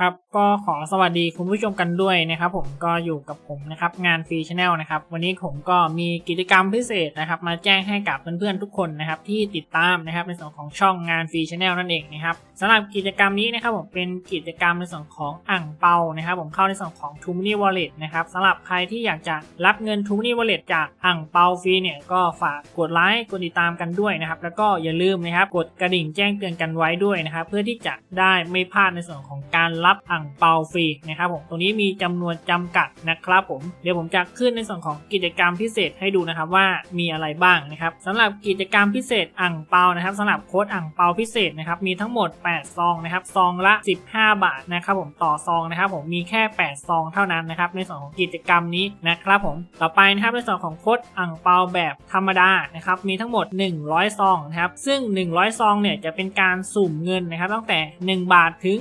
ครับก็ขอสวัสดีคุณผู้ชมกันด้วยนะครับ ผมก็อยู่กับผมนะครับงานฟรีชแนลนะครับวันนี้ผมก็มีกิจกรรมพิเศษนะครับ มาแจ้งให้กับเพื่อนๆทุกคนนะครับที่ติดตามนะครับในส่วนของช่องงานฟรีชแนลนั่นเองนะครับสำหรับกิจกรรมนี้นะครับผมเป็นกิจกรรมในส่วนของอ่างเปานะครับ ผมเข้าในส่วนของ t o m o n y Wallet นะครับสำหรับใครที่อยากจะรับเงิน t o m o n y Wallet จากอ่างเปาฟรีเนี่ยก็ฝากกดไลค์กดติดตามกันด้วยนะครับแล้วก็อย่าลืมนะครับกดกระดิ่งแจ้งเตือนกันไว้ด้วยนะครับเพื่อที่จะได้ไม่พลาดในส่วนของการรับอ่างเปาฟรีนะครับผมตรงนี้มีจำนวนจำกัดนะครับผมเดี๋ยวผมจะขึ้นในส่วนของกิจกรรมพิเศษให้ดูนะครับว่ามีอะไรบ้างนะครับสำหรับกิจกรรมพิเศษอ่างเปานะครับสำหรับโค้ดอ่างเปาพิเศษนะครับมีทั้งหมด 8 ซองนะครับซองละ 15 บาทนะครับผมต่อซองนะครับผมมีแค่ 8 ซองเท่านั้นนะครับในส่วนของกิจกรรมนี้นะครับผมต่อไปนะครับในส่วนของโค้ดอ่างเปาแบบธรรมดานะครับมีทั้งหมด 100 ซองนะครับซึ่ง 100 ซองเนี่ยจะเป็นการสุ่มเงินนะครับตั้งแต่ 1 บาทถึง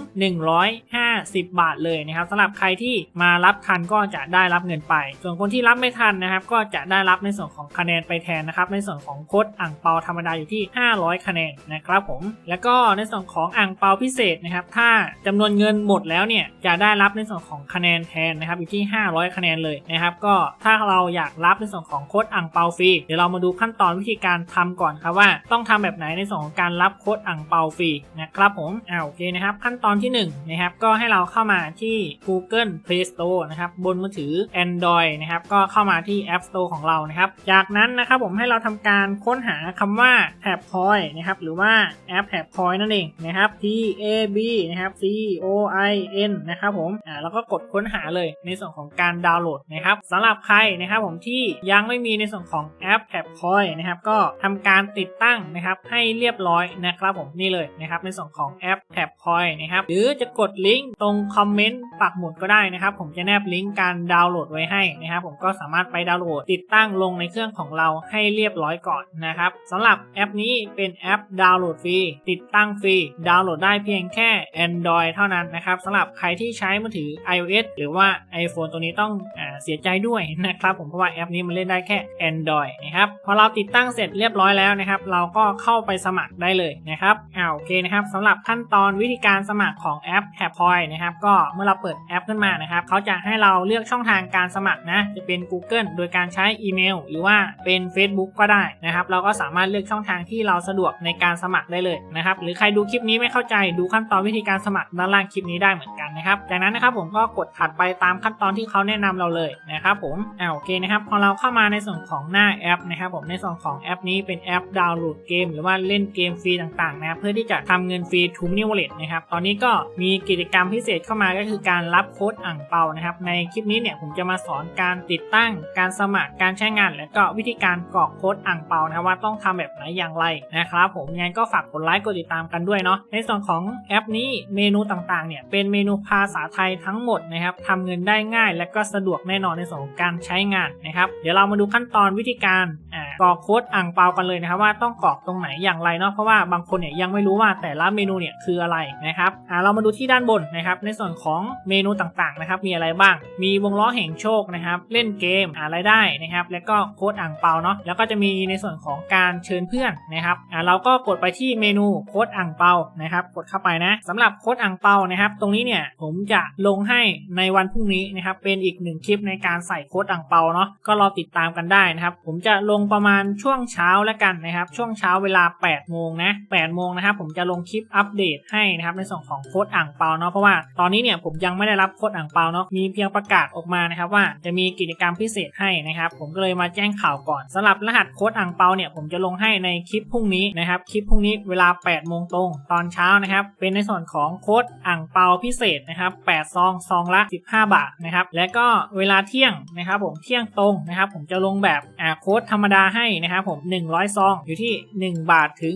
10 บาทเลยนะครับสำหรับใครที่มารับทันก็จะได้รับเงินไป ส่วนคนที่รับไม่ทันนะครับ ก็จะได้รับในส่วนของคะแนนไปแทนนะครับ ในส่วนของโค้ดอ่างเปาธรรมดาอยู่ที่ 500 คะแนนนะครับผม แล้วก็ในส่วนของอ่างเปาพิเศษนะครับ ถ้าจำนวนเงินหมดแล้วเนี่ยจะได้รับในส่วนของคะแนนแทนนะครับอยู่ที่ 500 คะแนนเลยนะครับ ก็ถ้าเราอยากรับในส่วนของโค้ดอ่างเปาฟรีเดี๋ยวเรามาดูขั้นตอนวิธีการทำก่อนครับว่า ต้องทำแบบไหนในส่วนของการรับโค้ดอ่างเปาฟรีนะครับผมอ่าโอเคนะครับ ขั้นตอนที่หนึ่งนะครับก็ให้เราเข้ามาที่ Google Play Store นะครับบนมือถือ Android นะครับก็เข้ามาที่ App Store ของเรานะครับ จากนั้นนะครับผมให้เราทำการค้นหาคำว่า Tab Point นะครับหรือว่าแอป Tab Point นั่นเองนะครับ T A B นะครับ C O I N นะครับผมอ่าแล้วก็กดค้นหาเลยในส่วนของการดาวน์โหลดนะครับสำหรับใครนะครับผมที่ยังไม่มีในส่วนของแอป Tab Point นะครับก็ทำการติดตั้งนะครับให้เรียบร้อยนะครับผมนี่เลยนะครับในส่วนของแอป Tab Point นะครับหรือจะกดลิงก์ตรงคอมเมนต์ปักหมุดก็ได้นะครับ ผมจะแนบลิงก์การดาวน์โหลดไว้ให้นะครับ ผมก็สามารถไปดาวน์โหลดติดตั้งลงในเครื่องของเราให้เรียบร้อยก่อนนะครับสำหรับแอปนี้เป็นแอปดาวน์โหลดฟรีติดตั้งฟรีดาวน์โหลดได้เพียงแค่ Android เท่านั้นนะครับสำหรับใครที่ใช้มือถือ iOS หรือว่า iPhone ตัวนี้ต้องอเสียใจด้วยนะครับ ผมเพราะว่าแอปนี้มันเล่นได้แค่ Android นะครับพอเราติดตั้งเสร็จเรียบร้อยแล้วนะครับ เราก็เข้าไปสมัครได้เลยนะครับอ่าโอเคนะครับสำหรับขั้นตอนวิธีการสมัครของแอป t a p p o i นะครับ ก็เมื่อเราเปิดแอปขึ้นมานะครับเขาจะให้เราเลือกช่องทางการสมัครนะจะเป็น Google โดยการใช้อีเมล หรือว่าเป็น Facebook ก็ได้นะครับเราก็สามารถเลือกช่องทางที่เราสะดวกในการสมัครได้เลยนะครับหรือใครดูคลิปนี้ไม่เข้าใจดูขั้นตอนวิธีการสมัครด้านล่างคลิปนี้ได้เหมือนกันนะครับจากนั้นนะครับผมก็กดถัดไปตามขั้นตอนที่เขาแนะนำเราเลยนะครับผมอ่าโอเคนะครับพอเราเข้ามาในส่วนของหน้าแอปนะครับผมในส่วนของแอปนี้เป็นแอปดาวน์โหลดเกม หรือว่าเล่นเกมฟรีต่างๆนะเพื่อที่จะทำเงินฟรีทูมนิวเลตนะครับตอนนี้ก็มีกิจกรรมพิเศษเข้ามาก็คือการรับโค้ดอ่างเปานะครับ ในคลิปนี้เนี่ยผมจะมาสอนการติดตั้ง การสมัคร การใช้งาน และก็วิธีการกรอกโค้ดอ่างเปานะครับว่าต้องทำแบบไหนอย่างไรนะครับผมยังไงก็ฝากกดไลค์กดติดตามกันด้วยเนาะ ในส่วนของแอปนี้เมนูต่างๆเนี่ยเป็นเมนูภาษาไทยทั้งหมดนะครับทำเงินได้ง่าย และก็สะดวกแน่นอนในส่วนของการใช้งานนะครับ เดี๋ยวเรามาดูขั้นตอนวิธีการอ่า กรอกโค้ดอ่างเปากันเลยนะครับว่าต้องกรอกตรงไหนอย่างไรเนาะเพราะว่าบางคนเนี่ยยังไม่รู้ว่าแต่ละเมนูเนี่ยคืออะไรนะครับอ่าเรามาดูที่ด้านบนนะครับในส่วนของเมนูต่างๆนะครับมีอะไรบ้าง มีวงล้อแห่งโชคนะครับเล่นเกมหารายได้นะครับแล้วก็โค้ดอ่างเปาเนาะแล้วก็จะมีในส่วนของการเชิญเพื่อนนะครับอ่าเราก็กดไปที่เมนูโค้ดอ่างเปานะครับกดเข้าไปนะสำหรับโค้ดอ่างเปานะครับตรงนี้เนี่ยผมจะลงให้ในวันพรุ่งนี้นะครับเป็นอีกหนึ่งคลิปในการใส่โค้ดอ่างเปาเนาะก็รอติดตามกันได้นะครับผมจะลงประมาณช่วงเช้าแล้วกันนะครับ ช่วงเช้าเวลา 8 โมงนะ 8 โมงนะครับผมจะลงคลิปอัปเดตให้นะครับในส่วนของโค้ดอ่างเปาเนาะเพราะว่าตอนนี้เนี่ยผมยังไม่ได้รับโค้ดอ่างเปาเนาะมีเพียงประกาศออกมานะครับว่าจะมีกิจกรรมพิเศษให้นะครับผมก็เลยมาแจ้งข่าวก่อนสำหรับรหัสโค้ดอ่างเปาเนี่ยผมจะลงให้ในคลิปพรุ่งนี้นะครับคลิปพรุ่งนี้เวลา 8 โมงตรงตอนเช้านะครับเป็นในส่วนของโค้ดอ่างเปาพิเศษนะครับ8ซองซองละ 15 บาทนะครับและก็เวลาเที่ยงนะครับผมเที่ยงตรงนะครับผมจะลงแบบโค้ดธรรมดาให้นะครับผม 100 ซอง อยู่ที่ 1 บาทถึง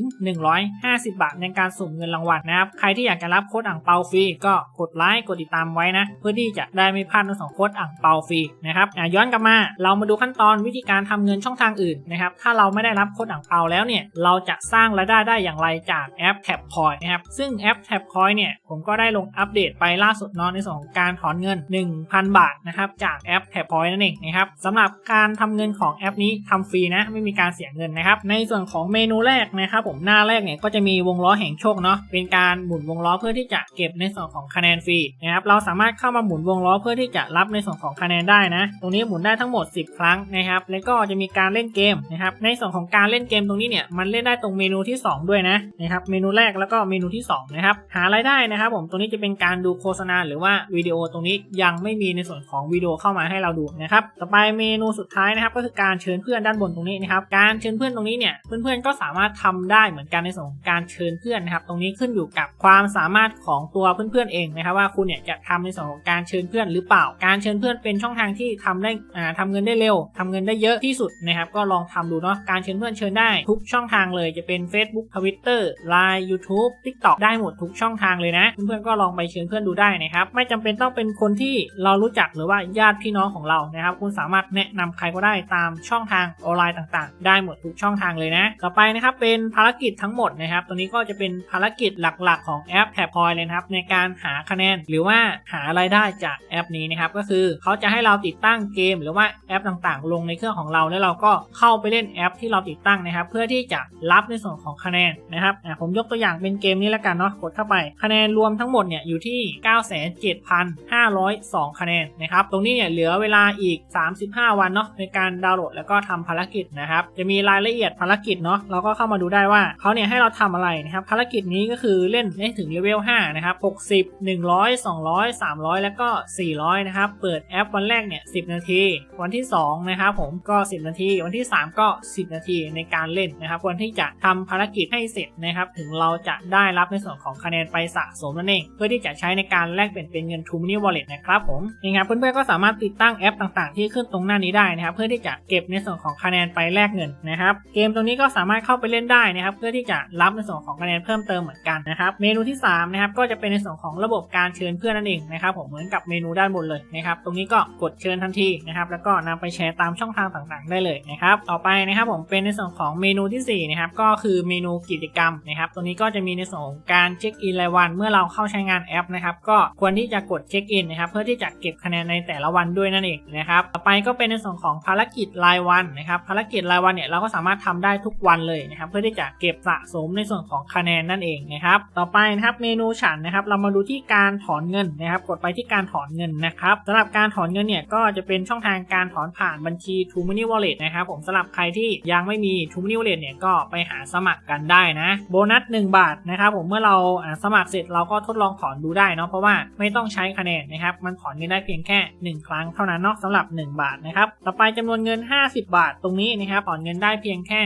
150 บาทในการสุ่มเงินรางวัลนะครับ ใครที่อยากจะรับโค้ดอ่างเปาฟรีก็กดไลค์กดติดตามไว้นะ เพื่อที่จะได้ไม่พลาดในสองโค้ดอ่างเปาฟรีนะครับย้อนกลับมา เรามาดูขั้นตอนวิธีการทำเงินช่องทางอื่นนะครับ ถ้าเราไม่ได้รับโค้ดอ่างเปาแล้วเนี่ย เราจะสร้างรายได้ได้อย่างไรจากแอป Tap Coin นะครับ ซึ่งแอป Tap Coin เนี่ยผมก็ได้ลงอัปเดตไปล่าสุดนอนในส่วนของการถอนเงิน 1,000 บาทนะครับจากแอป Tap Coin นั่นเองนะครับสำหรับการทำเงินของแอปนี้ทำฟรีนะไม่มีการเสียเงินนะครับ ในส่วนของเมนูแรกนะครับผมหน้าแรกเนี่ยก็จะมีวงล้อแห่งโชคเนาะเป็นการหมุนวงล้อเพื่อที่จะเก็บในส่วนของคะแนนฟรีนะครับเราสามารถเข้ามาหมุนวงล้อเพื่อที่จะรับในส่วนของคะแนนได้นะ ตรงนี้หมุนได้ทั้งหมด 10 ครั้งนะครับแล้วก็จะมีการเล่นเกมนะครับในส่วนของการเล่นเกมตรงนี้เนี่ยมันเล่นได้ตรงเมนูที่ 2 ด้วยนะนะครับเมนูแรกแล้วก็เมนูที่2นะครับหารายได้นะครับผมตรงนี้จะเป็นการดูโฆษณาหรือว่าวิดีโอตรงนี้ยังไม่มีในส่วนของวิดีโอเข้ามาให้เราดูนะครับต่อไปเมนูสุดท้ายนะครับก็คือการเชิญเพื่อนด้านบนตรงนี้นะครับ การเชิญเพื่อนตรงนี้เนี่ย เพื่อนๆก็สามารถทำได้เหมือนกันในส่วนของการเชิญเพื่อนนะครับ ตรงนี้ขึ้นอยู่กับความสามารถของตัวเพื่อนๆเองนะครับ ว่าคุณเนี่ยจะทำในส่วนของการเชิญเพื่อนหรือเปล่า การเชิญเพื่อนเป็นช่องทางที่ทำได้อ่าทำเงินได้เร็วทำเงินได้เยอะที่สุดนะครับ ก็ลองทำดูเนาะ การเชิญเพื่อนเชิญได้ทุกช่องทางเลย จะเป็น Facebook Twitter Line YouTube TikTok ได้หมดทุกช่องทางเลยนะ เพื่อนๆก็ลองไปเชิญเพื่อนดูได้นะครับ ไม่จำเป็นต้องเป็นคนที่เรารู้จักหรือว่าญาติพี่น้องของเรานะครับ คุณสามารถแนะนำใครก็ได้ตามช่องทางออนไลน์ต่างๆ ได้หมดทุกช่องทางเลยนะ ต่อไปนะครับเป็นภารกิจทั้งหมดนะครับ ตัวนี้ก็จะเป็นภารกิจหลักๆ ของแอปแท็บพอยเลยนะครับในการหาคะแนนหรือว่าหารายได้จากแอปนี้นะครับก็คือเขาจะให้เราติดตั้งเกม หรือว่าแอปต่างๆ ลงในเครื่องของเราแล้วเราก็เข้าไปเล่นแอปที่เราติดตั้งนะครับ เพื่อที่จะรับในส่วนของคะแนนนะครับผมยกตัวอย่างเป็นเกมนี้แล้วกันเนาะกดเข้าไปคะแนนรวมทั้งหมดเนี่ยอยู่ที่ 97,502 คะแนนนะครับตรงนี้เนี่ยเหลือเวลาอีก 35 วันเนาะในการดาวน์โหลดแล้วก็ทำภารกิจนะครับ จะมีรายละเอียดภารกิจเนาะเราก็เข้ามาดูได้ว่าเขาเนี่ยให้เราทำอะไรนะครับ ภารกิจนี้ก็คือเล่นได้ถึงเลเวล5นะครับ60 100 200 300 แล้วก็ 400 นะครับ เปิดแอปวันแรกเนี่ย10 นาที วันที่ 2 นะครับผมก็ 10 นาที วันที่ 3 ก็ 10 นาทีในการเล่นนะครับวันที่จะทำภารกิจให้เสร็จนะครับ ถึงเราจะได้รับในส่วนของคะแนนไปสะสมนั่นเอง เพื่อที่จะใช้ในการแลกเปลี่ยนเป็นเงิน True Money Wallet นะครับผมยังไงเพื่อนๆก็สามารถติดตั้งแอปต่างๆ ที่ขึ้นตรงหน้านี้ได้นะครับ เพื่อที่จะเก็บในส่วนของคะแนนไปไปแลกเงินนะครับ เกมตรงนี้ก็สามารถเข้าไปเล่นได้นะครับ เพื่อที่จะรับในส่วนของคะแนนเพิ่มเติมเหมือนกันนะครับ เมนูที่3นะครับก็จะเป็นในส่วนของระบบการเชิญเพื่อนนั่นเองนะครับผมเหมือนกับเมนูด้านบนเลยนะครับ ตรงนี้ก็กดเชิญทันทีนะครับ แล้วก็นำไปแชร์ตามช่องทางต่างๆ ได้เลยนะครับ ต่อไปนะครับผมเป็นในส่วนของเมนูที่สี่นะครับก็คือเมนูกิจกรรมนะครับตรงนี้ก็จะมีในส่วนของการเช็คอินรายวัน เมื่อเราเข้าใช้งานแอปนะครับก็ควรที่จะกดเช็คอินนะครับเพื่อที่จะเก็บคะแนนในแต่ละวันด้วยนั่นเองนะครับต่อไปก็เป็นในส่วนของภารกิจรายวันนะครับภารเกิจรายวันเนี่ยเราก็สามารถทำได้ทุกวันเลยนะครับเพื่อที่จะเก็บสะสมในส่วนของคะแนนนั่นเองนะครับต่อไปนะครับเมนูฉันนะครับเรามาดูที่การถอนเงินนะครับกดไปที่การถอนเงินนะครับสำหรับการถอนเงินเนี่ยก็จะเป็นช่องทางการถอนผ่านบัญชี t r u Money Wallet นะครับผมสำหรับใครที่ยังไม่มี t r u Money Wallet เนี่ยก็ไปหาสมัครกันได้นะโบนัส 1 บาทนะครับผมเมื่อเราสมัครเสร็จเราก็ทดลองถอนดูได้เนาะเพราะว่าไม่ต้องใช้คะแนนนะครับมันถอนเงินได้เพียงแค่ 1 ครั้งเท่านั้นเนาะสำหรับ 1 บาทนะครับต่อไปจำนวนเงิน 50 บาทตรงนี้นะครับถอนเงินได้เพียงแค่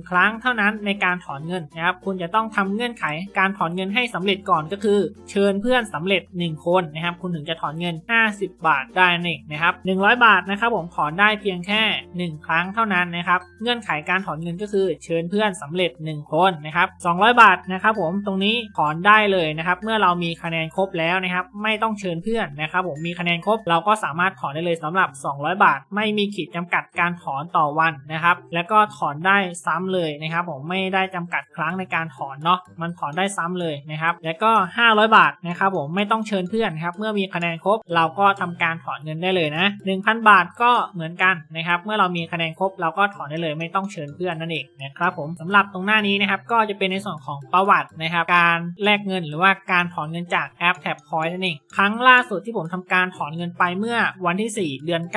1 ครั้งเท่านั้นในการถอนเงินนะครับคุณจะต้องทำเงื่อนไขการถอนเงินให้สำเร็จก่อนก็คือ เชิญเพื่อนสำเร็จ 1 คนนะครับคุณถึงจะถอนเงิน 50 บาทได้นั่นเองนะครับ100 บาทนะครับผมถอนได้เพียงแค่ 1 ครั้งเท่านั้นนะครับเงื่อนไขการถอนเงินก็คือเชิญเพื่อนสำเร็จ 1 คนนะครับ200 บาทนะครับผมตรงนี้ถอนได้เลยนะครับเมื่อเรามีคะแนนครบแล้วนะครับไม่ต้องเชิญเพื่อนนะครับผมมีคะแนนครบเราก็สามารถถอนได้เลยสำหรับ 200 บาท ไม่มีขีดจำกัดการถอนต่อวันนะครับ แล้วก็ถอนได้ซ้ำเลยนะครับ ผมไม่ได้จำกัดครั้งในการถอนเนาะมันถอนได้ซ้ำเลยนะครับ แล้วก็ 500 บาทนะครับผมไม่ต้องเชิญเพื่อนครับเมื่อมีคะแนนครบเราก็ทำการถอนเงินได้เลยนะ1,000 บาทก็เหมือนกันนะครับ เมื่อเรามีคะแนนครบเราก็ถอนได้เลย ไม่ต้องเชิญเพื่อนนั่นเองนะครับผมสำหรับตรงหน้านี้นะครับก็จะเป็นในส่วนของประวัตินะครับ การแลกเงินหรือว่าการถอนเงินจากแอปแท็บพอยต์นั่นเองครั้งล่าสุดที่ผมทำการถอนเงินไปเมื่อวันที่ 4 เดือน 9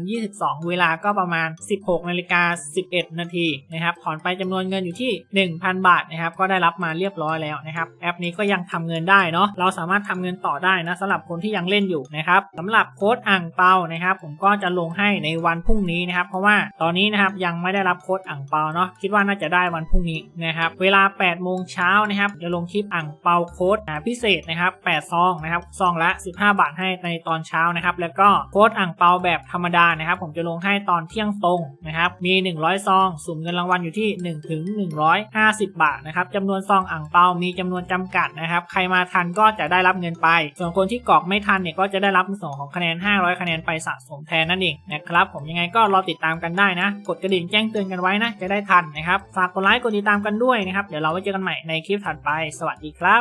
2022 เวลาก็ประมาณ 16นาฬิกา 11 นาทีนะครับถอนไปจำนวนเงินอยู่ที่ 1,000 บาทนะครับก็ได้รับมาเรียบร้อยแล้วนะครับแอปนี้ก็ยังทำเงินได้เนาะเราสามารถทำเงินต่อได้นะสำหรับคนที่ยังเล่นอยู่นะครับสำหรับโค้ดอ่างเปานะครับผมก็จะลงให้ในวันพรุ่งนี้นะครับเพราะว่าตอนนี้นะครับยังไม่ได้รับโค้ดอ่างเปาเนาะคิดว่าน่าจะได้วันพรุ่งนี้นะครับเวลา 8 โมงเช้านะครับจะลงคลิปอ่างเปาโค้ดพิเศษนะครับ8ซองนะครับซองละ 15 บาทให้ในตอนเช้านะครับแล้วก็โค้ดอ่างเปาแบบธรรมดานะครับผมจะลงให้ตอนเที่ยงตรงนะครับมี 100 ซอง สุ่มเงินรางวัลอยู่ที่ 1 ถึง 150 บาทนะครับจำนวนซองอ่างเปา มีจำนวนจำกัดนะครับ ใครมาทันก็จะได้รับเงินไป ส่วนคนที่กรอกไม่ทันเนี่ยก็จะได้รับส่วนของคะแนน 500 คะแนนไปสะสมแทนนั่นเองนะครับ ผมยังไงก็รอติดตามกันได้นะ กดกระดิ่งแจ้งเตือนกันไว้นะ จะได้ทันนะครับ ฝากกดไลค์ กดติดตามกันด้วยนะครับ เดี๋ยวเราไว้เจอกันใหม่ในคลิปถัดไป สวัสดีครับ